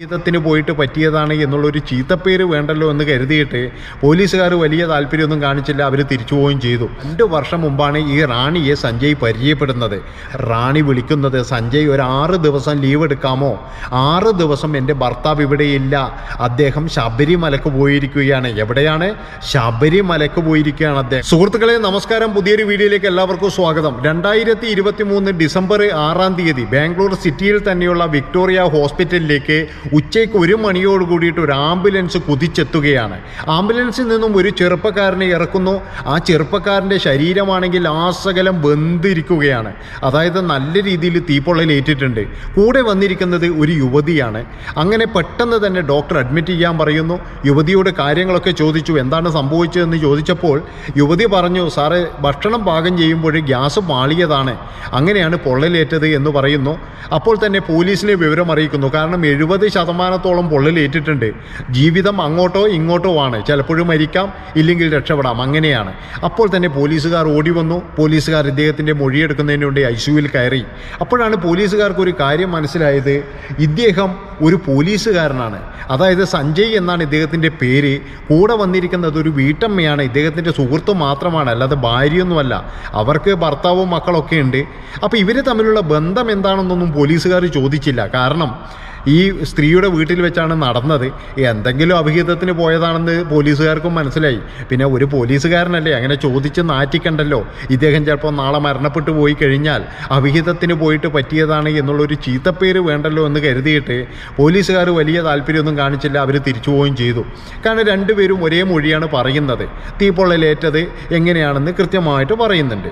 ഗീതത്തിന് പോയിട്ട് പറ്റിയതാണ് എന്നുള്ളൊരു ചീത്തപ്പേര് വേണ്ടല്ലോ എന്ന് കരുതിയിട്ട് പോലീസുകാർ വലിയ താല്പര്യമൊന്നും കാണിച്ചില്ല. അവർ തിരിച്ചു പോവുകയും ചെയ്തു. രണ്ട് വർഷം മുമ്പാണ് ഈ റാണിയെ സഞ്ജയ് പരിചയപ്പെടുന്നത്. റാണി വിളിക്കുന്നത് സഞ്ജയ് ഒരു ആറ് ദിവസം ലീവ് എടുക്കാമോ? ആറ് ദിവസം എന്റെ ഭർത്താവ് ഇവിടെയില്ല അദ്ദേഹം ശബരിമലക്ക് പോയിരിക്കുകയാണ്. എവിടെയാണ്? ശബരിമലക്ക് പോയിരിക്കുകയാണ് അദ്ദേഹം. സുഹൃത്തുക്കളെ നമസ്കാരം. പുതിയൊരു വീഡിയോയിലേക്ക് എല്ലാവർക്കും സ്വാഗതം. രണ്ടായിരത്തി ഇരുപത്തി മൂന്ന് ഡിസംബർ ആറാം തീയതി ബാംഗ്ലൂർ സിറ്റിയിൽ തന്നെയുള്ള വിക്ടോറിയ ഹോസ്പിറ്റലിലേക്ക് ഉച്ചയ്ക്ക് ഒരു മണിയോട് കൂടിയിട്ട് ഒരു ആംബുലൻസ് കുതിച്ചെത്തുകയാണ്. ആംബുലൻസിൽ നിന്നും ഒരു ചെറുപ്പക്കാരനെ ഇറക്കുന്നു. ആ ചെറുപ്പക്കാരന്റെ ശരീരമാണെങ്കിൽ ആസകലം വെന്തിരിക്കുകയാണ്. അതായത് നല്ല രീതിയിൽ തീപ്പൊള്ളലേറ്റിട്ടുണ്ട് കൂടെ വന്നിരിക്കുന്നത് ഒരു യുവതിയാണ്. അങ്ങനെ പെട്ടെന്ന് തന്നെ ഡോക്ടർ അഡ്മിറ്റ് ചെയ്യാൻ പറയുന്നു. യുവതിയോട് കാര്യങ്ങളൊക്കെ ചോദിച്ചു. എന്താണ് സംഭവിച്ചതെന്ന് ചോദിച്ചപ്പോൾ യുവതി പറഞ്ഞു സാറേ ഭക്ഷണം പാകം ചെയ്യുമ്പോൾ ഗ്യാസ് പാളിയതാണ്. അങ്ങനെയാണ് പൊള്ളലേറ്റത് എന്ന് പറയുന്നു. അപ്പോൾ തന്നെ പോലീസിനെ വിവരം അറിയിക്കുന്നു കാരണം എഴുപത് ശതമാനത്തോളം പൊള്ളലേറ്റിട്ടുണ്ട്. ജീവിതം അങ്ങോട്ടോ ഇങ്ങോട്ടോ ആണ്. ചിലപ്പോഴും മരിക്കാം ഇല്ലെങ്കിൽ രക്ഷപ്പെടാം. അങ്ങനെയാണ്. അപ്പോൾ തന്നെ പോലീസുകാർ ഓടി വന്നു. പോലീസുകാർ ഇദ്ദേഹത്തിന്റെ മൊഴിയെടുക്കുന്നതിന് വേണ്ടി ഐ സിയുവിൽ കയറി. അപ്പോഴാണ് പോലീസുകാർക്ക് ഒരു കാര്യം മനസ്സിലായത്. ഇദ്ദേഹം ഒരു പോലീസുകാരനാണ്. അതായത് സഞ്ജയ് എന്നാണ് ഇദ്ദേഹത്തിന്റെ പേര്. കൂടെ വന്നിരിക്കുന്നത് ഒരു വീട്ടമ്മയാണ്. ഇദ്ദേഹത്തിന്റെ സുഹൃത്ത് മാത്രമാണ്. അല്ലാതെ ഭാര്യയൊന്നുമല്ല. അവർക്ക് ഭർത്താവും മക്കളൊക്കെ ഉണ്ട്. അപ്പോൾ ഇവർ തമ്മിലുള്ള ബന്ധം എന്താണെന്നൊന്നും പോലീസുകാർ ചോദിച്ചില്ല. കാരണം ഈ സ്ത്രീയുടെ വീട്ടിൽ വെച്ചാണ് നടന്നത്. എന്തെങ്കിലും അഭിഹിതത്തിന് പോയതാണെന്ന് പോലീസുകാർക്കും മനസ്സിലായി. പിന്നെ ഒരു പോലീസുകാരനല്ലേ അങ്ങനെ ചോദിച്ച് നാറ്റിക്കണ്ടല്ലോ? ഇദ്ദേഹം ചിലപ്പോൾ നാളെ മരണപ്പെട്ടു പോയി കഴിഞ്ഞാൽ അഭിഹിതത്തിന് പോയിട്ട് പറ്റിയതാണ് എന്നുള്ളൊരു ചീത്തപ്പേര് വേണ്ടല്ലോ എന്ന് കരുതിയിട്ട് പോലീസുകാർ വലിയ താല്പര്യമൊന്നും കാണിച്ചില്ല. അവർ തിരിച്ചു പോവുകയും ചെയ്തു. കാരണം രണ്ടുപേരും ഒരേ മൊഴിയാണ് പറയുന്നത്. തീപ്പൊള്ളലേറ്റത് എങ്ങനെയാണെന്ന് കൃത്യമായിട്ട് പറയുന്നുണ്ട്.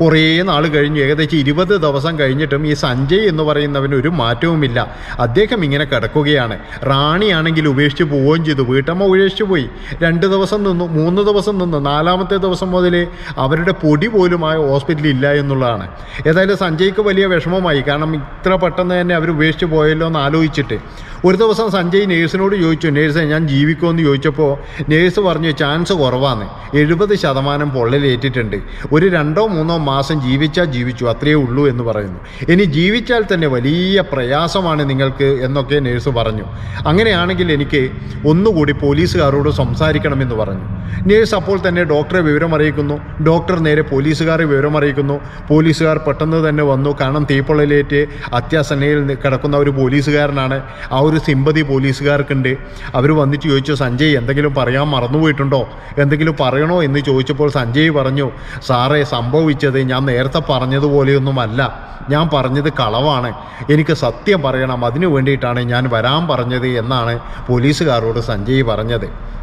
കുറേ നാൾ കഴിഞ്ഞു ഏകദേശം ഇരുപത് ദിവസം കഴിഞ്ഞിട്ടും ഈ സഞ്ജയ് എന്ന് പറയുന്നവന് ഒരു മാറ്റവുമില്ല. അദ്ദേഹം ഇങ്ങനെ കിടക്കുകയാണ്. റാണിയാണെങ്കിൽ ഉപേക്ഷിച്ച് പോവുകയും ചെയ്തു. വീട്ടമ്മ ഉപേക്ഷിച്ച് പോയി. രണ്ട് ദിവസം നിന്നു മൂന്ന് ദിവസം നിന്നു. നാലാമത്തെ ദിവസം മുതൽ അവരുടെ പൊടി പോലും ആ ഹോസ്പിറ്റലിൽ ഇല്ല എന്നുള്ളതാണ്. ഏതായാലും സഞ്ജയ്ക്ക് വലിയ വിഷമമായി. കാരണം ഇത്ര പെട്ടെന്ന് തന്നെ അവർ ഉപേക്ഷിച്ച് പോയല്ലോ എന്ന് ആലോചിച്ചിട്ട്. ഒരു ദിവസം സഞ്ജയ് നേഴ്സിനോട് ചോദിച്ചു നേഴ്സ് ഞാൻ ജീവിക്കുമെന്ന് ചോദിച്ചപ്പോൾ നേഴ്സ് പറഞ്ഞു ചാൻസ് കുറവാണ് എഴുപത് ശതമാനം പൊള്ളലേറ്റിട്ടുണ്ട് ഒരു രണ്ടോ മൂന്നോ മാസം ജീവിച്ചാൽ ജീവിച്ചു. അത്രയേ ഉള്ളൂ എന്ന് പറയുന്നു. ഇനി ജീവിച്ചാൽ തന്നെ വലിയ പ്രയാസമാണ് നിങ്ങൾക്ക് എന്നൊക്കെ നേഴ്സ് പറഞ്ഞു. അങ്ങനെയാണെങ്കിൽ എനിക്ക് ഒന്നുകൂടി പോലീസുകാരോട് സംസാരിക്കണമെന്ന് പറഞ്ഞു. നേഴ്സ് അപ്പോൾ തന്നെ ഡോക്ടറെ വിവരം അറിയിക്കുന്നു. ഡോക്ടർ നേരെ പോലീസുകാരെ വിവരം അറിയിക്കുന്നു. പോലീസുകാർ പെട്ടെന്ന് തന്നെ വന്നു. കാരണം തീപ്പൊള്ളലേറ്റ് അത്യാസന്നയിൽ കിടക്കുന്ന ഒരു പോലീസുകാരനാണ്. ആ ഒരു സിമ്പതി പോലീസുകാർക്കുണ്ട്. അവർ വന്നിട്ട് ചോദിച്ചു സഞ്ജയ് എന്തെങ്കിലും പറയാൻ മറന്നുപോയിട്ടുണ്ടോ? എന്തെങ്കിലും പറയണോ? എന്ന് ചോദിച്ചപ്പോൾ സഞ്ജയ് പറഞ്ഞു സാറേ സംഭവിച്ചത് ഞാൻ നേരത്തെ പറഞ്ഞതുപോലെയൊന്നുമല്ല. ഞാൻ പറഞ്ഞത് കളവാണ്. എനിക്ക് സത്യം പറയണം. അതിനു വേണ്ടിയിട്ടാണ് ഞാൻ വരാൻ പറഞ്ഞത് എന്നാണ് പോലീസുകാരോട് സഞ്ജയ് പറഞ്ഞത്.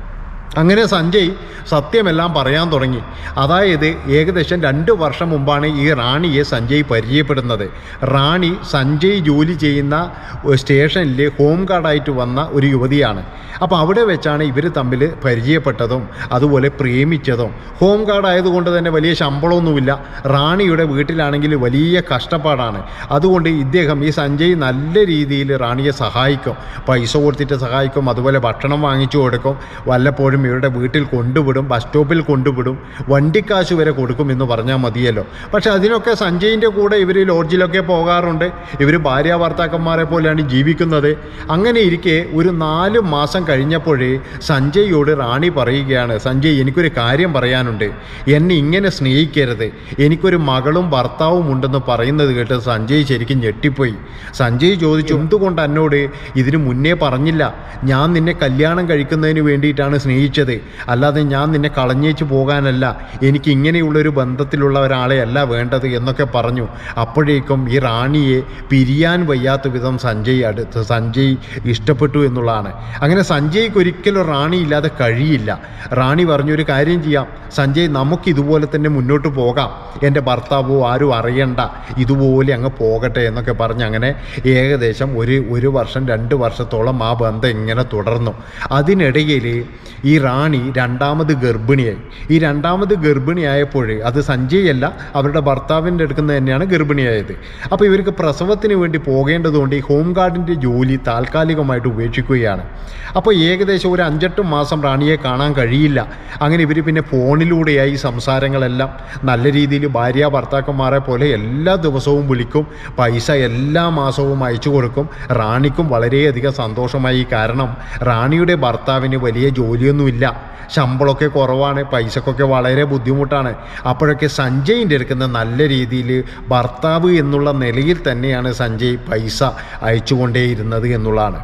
അങ്ങനെ സഞ്ജയ് സത്യമെല്ലാം പറയാൻ തുടങ്ങി. അതായത് ഏകദേശം രണ്ട് വർഷം മുമ്പാണ് ഈ റാണിയെ സഞ്ജയ് പരിചയപ്പെടുന്നത്. റാണി സഞ്ജയ് ജോലി ചെയ്യുന്ന സ്റ്റേഷനിൽ ഹോം ഗാർഡായിട്ട് വന്ന ഒരു യുവതിയാണ്. അപ്പോൾ അവിടെ വെച്ചാണ് ഇവർ തമ്മിൽ പരിചയപ്പെട്ടതും അതുപോലെ പ്രേമിച്ചതും. ഹോം ഗാർഡ് ആയതുകൊണ്ട് തന്നെ വലിയ ശമ്പളമൊന്നുമില്ല. റാണിയുടെ വീട്ടിലാണെങ്കിൽ വലിയ കഷ്ടപ്പാടാണ്. അതുകൊണ്ട് ഇദ്ദേഹം ഈ സഞ്ജയ് നല്ല രീതിയിൽ റാണിയെ സഹായിക്കും. പൈസ കൊടുത്തിട്ട് സഹായിക്കും അതുപോലെ ഭക്ഷണം വാങ്ങിച്ചു കൊടുക്കും വല്ലപ്പോഴും ഇവരുടെ വീട്ടിൽ കൊണ്ടുവിടും ബസ് സ്റ്റോപ്പിൽ കൊണ്ടുവിടും വണ്ടിക്കാശ് വരെ കൊടുക്കും എന്ന് പറഞ്ഞാൽ മതിയല്ലോ. പക്ഷെ അതിനൊക്കെ സഞ്ജയിന്റെ കൂടെ ഇവർ ലോഡ്ജിലൊക്കെ പോകാറുണ്ട്. ഇവർ ഭാര്യ ഭർത്താക്കന്മാരെ പോലെയാണ് ജീവിക്കുന്നത്. അങ്ങനെ ഇരിക്കെ ഒരു നാല് മാസം കഴിഞ്ഞപ്പോഴേ സഞ്ജയോട് റാണി പറയുകയാണ് സഞ്ജയ് എനിക്കൊരു കാര്യം പറയാനുണ്ട്. എന്നെ ഇങ്ങനെ സ്നേഹിക്കരുത്. എനിക്കൊരു മകളും ഭർത്താവും ഉണ്ടെന്ന് പറയുന്നത് കേട്ട് സഞ്ജയ് ശരിക്കും ഞെട്ടിപ്പോയി. സഞ്ജയ് ചോദിച്ചു എന്തുകൊണ്ട് എന്നോട് ഇതിനു മുന്നേ പറഞ്ഞില്ല? ഞാൻ നിന്നെ കല്യാണം കഴിക്കുന്നതിന് വേണ്ടിയിട്ടാണ് സ്നേഹിച്ചത് അല്ലാതെ ഞാൻ നിന്നെ കളഞ്ഞേച്ച് പോകാനല്ല. എനിക്ക് ഇങ്ങനെയുള്ളൊരു ബന്ധത്തിലുള്ള ഒരാളെ അല്ല വേണ്ടത് എന്നൊക്കെ പറഞ്ഞു. അപ്പോഴേക്കും ഈ റാണിയെ പിരിയാൻ വയ്യാത്ത വിധം സഞ്ജയ് അടുത്ത് സഞ്ജയ് ഇഷ്ടപ്പെട്ടു എന്നുള്ളതാണ്. അങ്ങനെ സഞ്ജയ്ക്ക് ഒരിക്കലും റാണി ഇല്ലാതെ കഴിയില്ല. റാണി പറഞ്ഞൊരു കാര്യം ചെയ്യാം. സഞ്ജയ് നമുക്ക് ഇതുപോലെ തന്നെ മുന്നോട്ട് പോകാം. എന്റെ ഭർത്താവോ ആരും അറിയണ്ട. ഇതുപോലെ അങ്ങ് പോകട്ടെ എന്നൊക്കെ പറഞ്ഞ് അങ്ങനെ ഏകദേശം ഒരു ഒരു വർഷം രണ്ട് വർഷത്തോളം ആ ബന്ധം ഇങ്ങനെ തുടർന്നു. അതിനിടയിൽ ഈ റാണി രണ്ടാമത് ഗർഭിണിയായി. ഈ രണ്ടാമത് ഗർഭിണിയായപ്പോൾ അത് സഞ്ജയ് അല്ല അവരുടെ ഭർത്താവിന്റെ അടുക്കുന്ന തന്നെയാണ് ഗർഭിണിയായത്. അപ്പോൾ ഇവർക്ക് പ്രസവത്തിന് വേണ്ടി പോകേണ്ടതുകൊണ്ട് ഈ ഹോം ഗാർഡിന്റെ ജോലി താൽക്കാലികമായിട്ട് ഉപേക്ഷിക്കുകയാണ്. അപ്പോൾ ഏകദേശം ഒരു അഞ്ചെട്ട് മാസം റാണിയെ കാണാൻ കഴിയില്ല. അങ്ങനെ ഇവർ പിന്നെ ഫോണിലൂടെയായി സംസാരങ്ങളെല്ലാം നല്ല രീതിയിൽ ഭാര്യ ഭർത്താക്കന്മാരെ പോലെ എല്ലാ ദിവസവും വിളിക്കും പൈസ എല്ലാ മാസവും അയച്ചു കൊടുക്കും. റാണിക്കും വളരെയധികം സന്തോഷമായി. കാരണം റാണിയുടെ ഭർത്താവിന് വലിയ ജോലിയൊന്നുമില്ല ശമ്പളമൊക്കെ കുറവാണ് പൈസക്കൊക്കെ വളരെ ബുദ്ധിമുട്ടാണ്. അപ്പോഴൊക്കെ സഞ്ജയിന്റെ എടുക്കുന്ന നല്ല രീതിയിൽ ഭർത്താവ് എന്നുള്ള നിലയിൽ തന്നെയാണ് സഞ്ജയ് പൈസ അയച്ചുകൊണ്ടേയിരുന്നത് എന്നുള്ളതാണ്.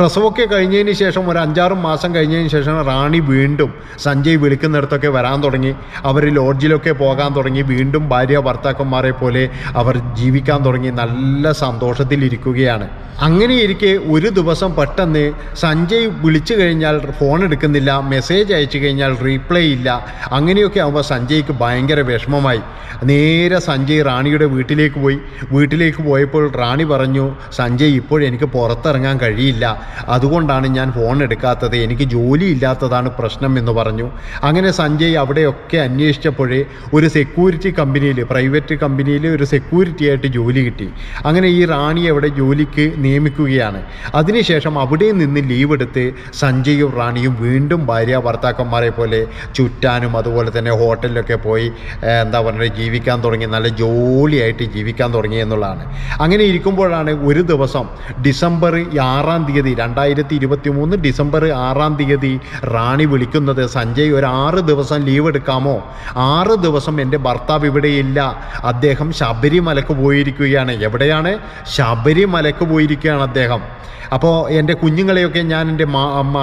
പ്രസവമൊക്കെ കഴിഞ്ഞതിന് ശേഷം ഒരു അഞ്ചാറ് മാസം കഴിഞ്ഞതിന് ശേഷം റാണി വീണ്ടും സഞ്ജയ് വിളിക്കുന്നിടത്തൊക്കെ വരാൻ തുടങ്ങി. അവർ ലോഡ്ജിലൊക്കെ പോകാൻ തുടങ്ങി. വീണ്ടും ഭാര്യ ഭർത്താക്കന്മാരെ പോലെ അവർ ജീവിക്കാൻ തുടങ്ങി. നല്ല സന്തോഷത്തിലിരിക്കുകയാണ് അങ്ങനെ ഇരിക്കെ ഒരു ദിവസം പെട്ടെന്ന് സഞ്ജയ് വിളിച്ചു കഴിഞ്ഞാൽ ഫോൺ എടുക്കുന്നില്ല മെസ്സേജ് അയച്ചു കഴിഞ്ഞാൽ റീപ്ലൈ ഇല്ല. അങ്ങനെയൊക്കെ ആകുമ്പോൾ സഞ്ജയ്ക്ക് ഭയങ്കര വിഷമമായി. നേരെ സഞ്ജയ് റാണിയുടെ വീട്ടിലേക്ക് പോയി. വീട്ടിലേക്ക് പോയപ്പോൾ റാണി പറഞ്ഞു സഞ്ജയ് ഇപ്പോഴെനിക്ക് പുറത്തിറങ്ങാൻ കഴിയില്ല. അതുകൊണ്ടാണ് ഞാൻ ഫോൺ എടുക്കാത്തത്. എനിക്ക് ജോലി ഇല്ലാത്തതാണ് പ്രശ്നം എന്ന് പറഞ്ഞു. അങ്ങനെ സഞ്ജയ് അവിടെയൊക്കെ അന്വേഷിച്ചപ്പോഴേ ഒരു സെക്യൂരിറ്റി കമ്പനിയിൽ പ്രൈവറ്റ് കമ്പനിയിൽ ഒരു സെക്യൂരിറ്റി ആയിട്ട് ജോലി കിട്ടി. അങ്ങനെ ഈ റാണി അവിടെ ജോലിക്ക് നിയമിക്കുകയാണ്. അതിനുശേഷം അവിടെ നിന്ന് ലീവ് എടുത്ത് സഞ്ജയും റാണിയും വീണ്ടും ഭാര്യ ഭർത്താക്കന്മാരെ പോലെ ചുറ്റാനും അതുപോലെ തന്നെ ഹോട്ടലിലൊക്കെ പോയി എന്താ പറയുക ജീവിക്കാൻ തുടങ്ങി നല്ല ജോലിയായിട്ട് ജീവിക്കാൻ തുടങ്ങി എന്നുള്ളതാണ്. അങ്ങനെ ഇരിക്കുമ്പോഴാണ് ഒരു ദിവസം ഡിസംബർ ആറാം തീയതി രണ്ടായിരത്തി ഇരുപത്തി മൂന്ന് ഡിസംബർ ആറാം തീയതി. റാണി വിളിക്കുന്നത് സഞ്ജയ് ഒരു ആറ് ദിവസം ലീവ് എടുക്കാമോ? ആറ് ദിവസം എന്റെ ഭർത്താവ് ഇവിടെയില്ല അദ്ദേഹം ശബരിമലക്ക് പോയിരിക്കുകയാണ്. എവിടെയാണ്? ശബരിമലക്ക് പോയിരിക്കുകയാണ് അദ്ദേഹം. അപ്പോൾ എന്റെ കുഞ്ഞുങ്ങളെയൊക്കെ ഞാൻ എന്റെ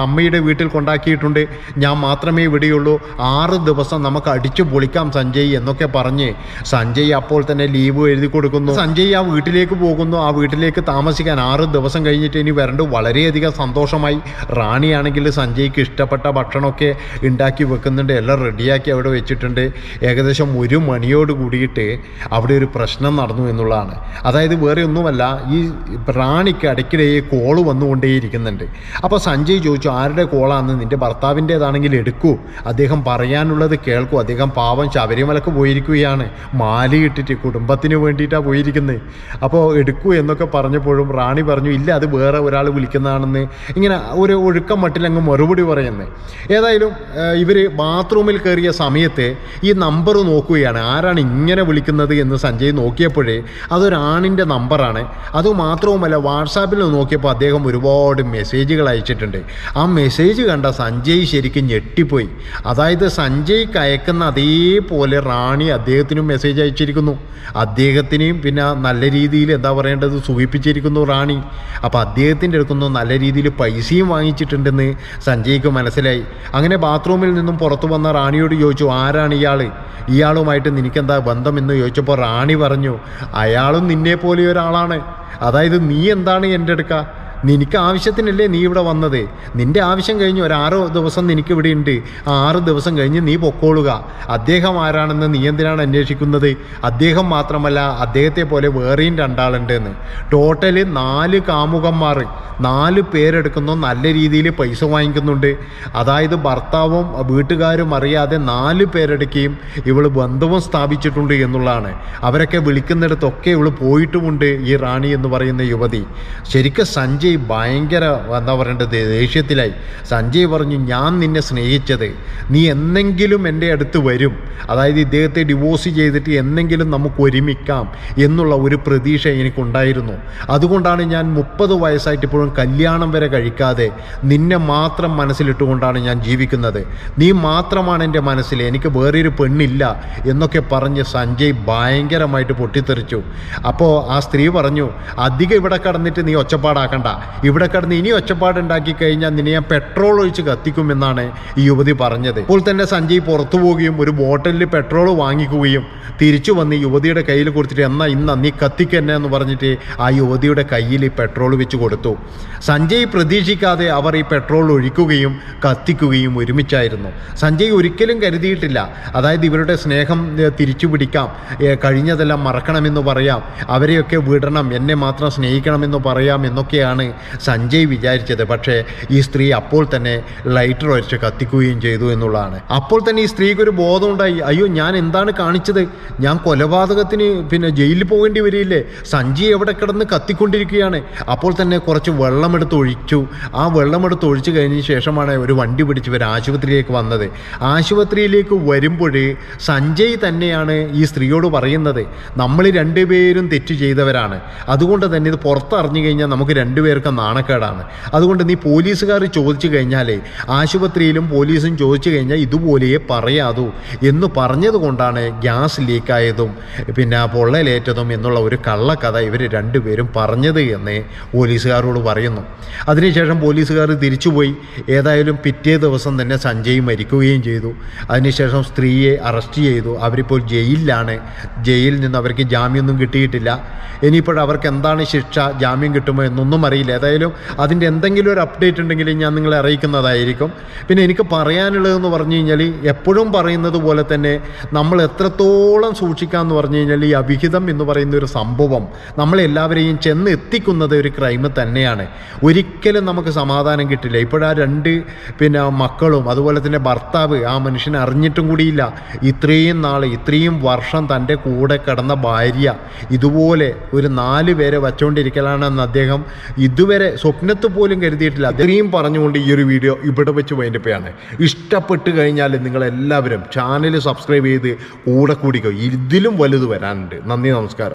അമ്മയുടെ വീട്ടിൽ കൊണ്ടാക്കിയിട്ടുണ്ട്. ഞാൻ മാത്രമേ ഇവിടെയുള്ളൂ. ആറ് ദിവസം നമുക്ക് അടിച്ചു പൊളിക്കാം സഞ്ജയ് എന്നൊക്കെ പറഞ്ഞ് സഞ്ജയ് അപ്പോൾ തന്നെ ലീവ് എഴുതി കൊടുക്കുന്നു. സഞ്ജയ് ആ വീട്ടിലേക്ക് പോകുന്നു. ആ വീട്ടിലേക്ക് താമസിക്കാൻ ആറ് ദിവസം കഴിഞ്ഞിട്ട് ഇനി വരണ്ടു വളരെയധികം സന്തോഷമായി. റാണിയാണെങ്കിൽ സഞ്ജയ്ക്ക് ഇഷ്ടപ്പെട്ട ഭക്ഷണമൊക്കെ ഉണ്ടാക്കി വെക്കുന്നുണ്ട്. എല്ലാം റെഡിയാക്കി അവിടെ വെച്ചിട്ടുണ്ട്. ഏകദേശം ഒരു മണിയോട് കൂടിയിട്ട് അവിടെ ഒരു പ്രശ്നം നടന്നു എന്നുള്ളതാണ്. അതായത് വേറെ ഒന്നുമല്ല ഈ റാണിക്ക് ഇടയ്ക്കിടെ കോൾ വന്നുകൊണ്ടേയിരിക്കുന്നുണ്ട്. അപ്പോൾ സഞ്ജയ് ചോദിച്ചു ആരുടെ കോളാന്ന് നിന്റെ ഭർത്താവിന്റേതാണെങ്കിൽ എടുക്കൂ. അദ്ദേഹം പറയാനുള്ളത് കേൾക്കൂ. അദ്ദേഹം പാവം ശബരിമലക്ക് പോയിരിക്കുകയാണ്. മാലയിട്ടിട്ട് കുടുംബത്തിന് വേണ്ടിയിട്ടാണ് പോയിരിക്കുന്നത് അപ്പോൾ എടുക്കൂ എന്നൊക്കെ പറഞ്ഞപ്പോഴും റാണി പറഞ്ഞു ഇല്ല അത് വേറെ ഒരാൾ വിളിക്കുന്നതാണെന്ന് ഇങ്ങനെ ഒരു ഒഴുക്കം മട്ടിലങ്ങ് മറുപടി പറയുന്നത് ഏതായാലും ഇവർ ബാത്റൂമിൽ കയറിയ സമയത്ത് ഈ നമ്പർ നോക്കുകയാണ്. ആരാണ് ഇങ്ങനെ വിളിക്കുന്നത് എന്ന് സഞ്ജയ് നോക്കിയപ്പോഴേ അതൊരാണിന്റെ നമ്പറാണ്. അതുമാത്രവുമല്ല വാട്സാപ്പിൽ നോക്കിയപ്പോൾ അദ്ദേഹം ഒരുപാട് മെസ്സേജുകൾ അയച്ചിട്ടുണ്ട്. ആ മെസ്സേജ് കണ്ട സഞ്ജയ് ശരിക്കും ഞെട്ടിപ്പോയി. അതായത് സഞ്ജയ്ക്ക് അയക്കുന്ന അതേപോലെ റാണി അദ്ദേഹത്തിനും മെസ്സേജ് അയച്ചിരിക്കുന്നു. അദ്ദേഹത്തിനെയും പിന്നെ നല്ല രീതിയിൽ എന്താ പറയേണ്ടത്? സൂചിപ്പിച്ചിരിക്കുന്നു റാണി. അപ്പോൾ അദ്ദേഹത്തിന്റെ അടുക്കുന്ന നല്ല രീതിയിൽ പൈസയും വാങ്ങിച്ചിട്ടുണ്ടെന്ന് സഞ്ജയ്ക്ക് മനസ്സിലായി. അങ്ങനെ ബാത്റൂമിൽ നിന്നും പുറത്തു വന്ന റാണിയോട് ചോദിച്ചു ആരാണ് ഇയാൾ ഇയാളുമായിട്ട് നിനക്കെന്താ ബന്ധമെന്ന് ചോദിച്ചപ്പോൾ റാണി പറഞ്ഞു അയാളും നിന്നെ പോലെ ഒരാളാണ്. അതായത് നീ എന്താണ് എന്റെ അടുക്ക? നിനക്ക് ആവശ്യത്തിനല്ലേ നീ ഇവിടെ വന്നത്? നിന്റെ ആവശ്യം കഴിഞ്ഞ് ഒരു ദിവസം നിനക്ക് ഇവിടെ ഉണ്ട് ആ ആറ് ദിവസം കഴിഞ്ഞ് നീ പൊക്കോളുക. അദ്ദേഹം ആരാണെന്ന് നീ എന്തിനാണ് അന്വേഷിക്കുന്നത്? അദ്ദേഹം മാത്രമല്ല അദ്ദേഹത്തെ പോലെ വേറെയും രണ്ടാളുണ്ട് എന്ന് ടോട്ടൽ നാല് കാമുകന്മാർ നാല് പേരെടുക്കുന്നു നല്ല രീതിയിൽ പൈസ വാങ്ങിക്കുന്നുണ്ട്. അതായത് ഭർത്താവും വീട്ടുകാരും അറിയാതെ നാല് പേരെടുക്കുകയും ഇവൾ ബന്ധവും സ്ഥാപിച്ചിട്ടുണ്ട് എന്നുള്ളതാണ്. അവരൊക്കെ വിളിക്കുന്നിടത്തൊക്കെ ഇവൾ പോയിട്ടുമുണ്ട് ഈ റാണി എന്ന് പറയുന്ന യുവതി. ശരിക്കും സഞ്ജയ് ഭയങ്കര എന്താ പറയേണ്ടത് ദേഷ്യത്തിലായി. സഞ്ജയ് പറഞ്ഞു ഞാൻ നിന്നെ സ്നേഹിച്ചത് നീ എന്നെങ്കിലും എന്റെ അടുത്ത് വരും. അതായത് ഇദ്ദേഹത്തെ ഡിവോഴ്സ് ചെയ്തിട്ട് എന്നെങ്കിലും നമുക്ക് ഒരുമിക്കാം എന്നുള്ള ഒരു പ്രതീക്ഷ എനിക്കുണ്ടായിരുന്നു. അതുകൊണ്ടാണ് ഞാൻ മുപ്പത് വയസ്സായിട്ട് ഇപ്പോഴും കല്യാണം വരെ കഴിക്കാതെ നിന്നെ മാത്രം മനസ്സിലിട്ടുകൊണ്ടാണ് ഞാൻ ജീവിക്കുന്നത്. നീ മാത്രമാണ് എന്റെ മനസ്സിൽ എനിക്ക് വേറൊരു പെണ്ണില്ല എന്നൊക്കെ പറഞ്ഞ് സഞ്ജയ് ഭയങ്കരമായിട്ട് പൊട്ടിത്തെറിച്ചു. അപ്പോൾ ആ സ്ത്രീ പറഞ്ഞു അധികം ഇവിടെ കടന്നിട്ട് നീ ഒച്ചപ്പാടാക്കണ്ട. ഇവിടെ കടന്ന് ഇനി ഒച്ചപ്പാടുണ്ടാക്കി കഴിഞ്ഞാൽ നിന്നെ ഞാൻ പെട്രോൾ ഒഴിച്ച് കത്തിക്കുമെന്നാണ് ഈ യുവതി പറഞ്ഞത്. ഇപ്പോൾ തന്നെ സഞ്ജയ് പുറത്തു പോവുകയും ഒരു ബോട്ടിലിൽ പെട്രോൾ വാങ്ങിക്കുകയും തിരിച്ചു വന്ന് യുവതിയുടെ കയ്യിൽ കൊടുത്തിട്ട് എന്നാ ഇന്ന് നീ കത്തിക്കന്നെ എന്ന് പറഞ്ഞിട്ട് ആ യുവതിയുടെ കയ്യിൽ പെട്രോൾ വെച്ച് കൊടുത്തു. സഞ്ജയ് പ്രതീക്ഷിക്കാതെ അവർ ഈ പെട്രോൾ ഒഴിക്കുകയും കത്തിക്കുകയും ഒരുമിച്ചായിരുന്നു. സഞ്ജയ് ഒരിക്കലും കരുതിയിട്ടില്ല. അതായത് ഇവരുടെ സ്നേഹം തിരിച്ചു പിടിക്കാം. കഴിഞ്ഞതെല്ലാം മറക്കണമെന്ന് പറയാം. അവരെയൊക്കെ വിടണം. എന്നെ മാത്രം സ്നേഹിക്കണമെന്ന് പറയാം എന്നൊക്കെയാണ് സഞ്ജയ് വിചാരിച്ചത്. പക്ഷേ ഈ സ്ത്രീ അപ്പോൾ തന്നെ ലൈറ്റർ ഒരച്ച് കത്തിക്കുകയും ചെയ്തു എന്നുള്ളതാണ്. അപ്പോൾ തന്നെ ഈ സ്ത്രീക്ക് ഒരു ബോധമുണ്ടായി. അയ്യോ ഞാൻ എന്താണ് കാണിച്ചത്? ഞാൻ കൊലപാതകത്തിന് പിന്നെ ജയിലിൽ പോകേണ്ടി വരില്ലേ? സഞ്ജയ് എവിടെ കിടന്ന് കത്തിക്കൊണ്ടിരിക്കുകയാണ്? അപ്പോൾ തന്നെ കുറച്ച് വെള്ളമെടുത്ത് ഒഴിച്ചു. ആ വെള്ളമെടുത്ത് ഒഴിച്ചു കഴിഞ്ഞ ശേഷമാണ് ഒരു വണ്ടി പിടിച്ച് ഇവർ ആശുപത്രിയിലേക്ക് വന്നത്. ആശുപത്രിയിലേക്ക് വരുമ്പോൾ സഞ്ജയ് തന്നെയാണ് ഈ സ്ത്രീയോട് പറയുന്നത്. നമ്മൾ രണ്ടുപേരും തെറ്റ് ചെയ്തവരാണ്. അതുകൊണ്ട് തന്നെ ഇത് പുറത്തറിഞ്ഞു കഴിഞ്ഞാൽ നമുക്ക് രണ്ടുപേർക്കും നാണക്കേടാണ്. അതുകൊണ്ട് നീ പോലീസുകാർ ചോദിച്ചു കഴിഞ്ഞാലേ ആശുപത്രിയിലും പോലീസും ചോദിച്ചു കഴിഞ്ഞാൽ ഇതുപോലെയേ പറയാതൂ എന്ന് പറഞ്ഞതുകൊണ്ടാണ് ഗ്യാസ് ലീക്കായതും പിന്നെ പൊള്ളലേറ്റതും എന്നുള്ള ഒരു കള്ളക്കഥ ഇവർ രണ്ടുപേരും പറഞ്ഞത് എന്ന് പോലീസുകാരോട് പറയുന്നു. അതിനുശേഷം പോലീസുകാർ തിരിച്ചുപോയി. ഏതായാലും പിറ്റേ ദിവസം തന്നെ സഞ്ജയ് മരിക്കുകയും ചെയ്തു. അതിനുശേഷം സ്ത്രീയെ അറസ്റ്റ് ചെയ്തു. അവരിപ്പോൾ ജയിലിലാണ്. ജയിലിൽ നിന്ന് അവർക്ക് ജാമ്യമൊന്നും കിട്ടിയിട്ടില്ല. ഇനിയിപ്പോൾ അവർക്ക് എന്താണ് ശിക്ഷ? ജാമ്യം കിട്ടുമോ എന്നൊന്നും അറിയില്ല. ഏതായാലും അതിന്റെ എന്തെങ്കിലും ഒരു അപ്ഡേറ്റ് ഉണ്ടെങ്കിൽ ഞാൻ നിങ്ങളെ അറിയിക്കുന്നതായിരിക്കും. പിന്നെ എനിക്ക് പറയാനുള്ളതെന്ന് പറഞ്ഞു കഴിഞ്ഞാൽ എപ്പോഴും പറയുന്നത് പോലെ തന്നെ നമ്മൾ എത്രത്തോളം സൂക്ഷിക്കാമെന്ന് പറഞ്ഞു കഴിഞ്ഞാൽ ഈ അവിഹിതം എന്ന് പറയുന്ന ഒരു സംഭവം നമ്മളെല്ലാവരെയും ചെന്ന് എത്തിക്കുന്നത് ഒരു ക്രൈം തന്നെയാണ്. ഒരിക്കലും നമുക്ക് സമാധാനം കിട്ടില്ല. ഇപ്പോഴാ രണ്ട് പിന്നെ മക്കളും അതുപോലെ തന്നെ ഭർത്താവ് ആ മനുഷ്യൻ അറിഞ്ഞിട്ടും കൂടിയില്ല. ഇത്രയും നാൾ ഇത്രയും വർഷം തന്റെ കൂടെ കിടന്ന ഭാര്യ ഇതുപോലെ ഒരു നാല് പേരെ വച്ചുകൊണ്ടിരിക്കലാണെന്ന് അദ്ദേഹം ഇതുവരെ സ്വപ്നത്ത് പോലും കരുതിയിട്ടില്ല. അത്രയും പറഞ്ഞുകൊണ്ട് ഈ ഒരു വീഡിയോ ഇവിടെ വെച്ച് വൈൻഡപ്പയാണ് ഇഷ്ടപ്പെട്ട് കഴിഞ്ഞാൽ നിങ്ങളെല്ലാവരും ചാനൽ സബ്സ്ക്രൈബ് ചെയ്ത് കൂടെ കൂടിക്കോ. ഇതിലും വലുത് വരാനുണ്ട്. നന്ദി നമസ്കാരം.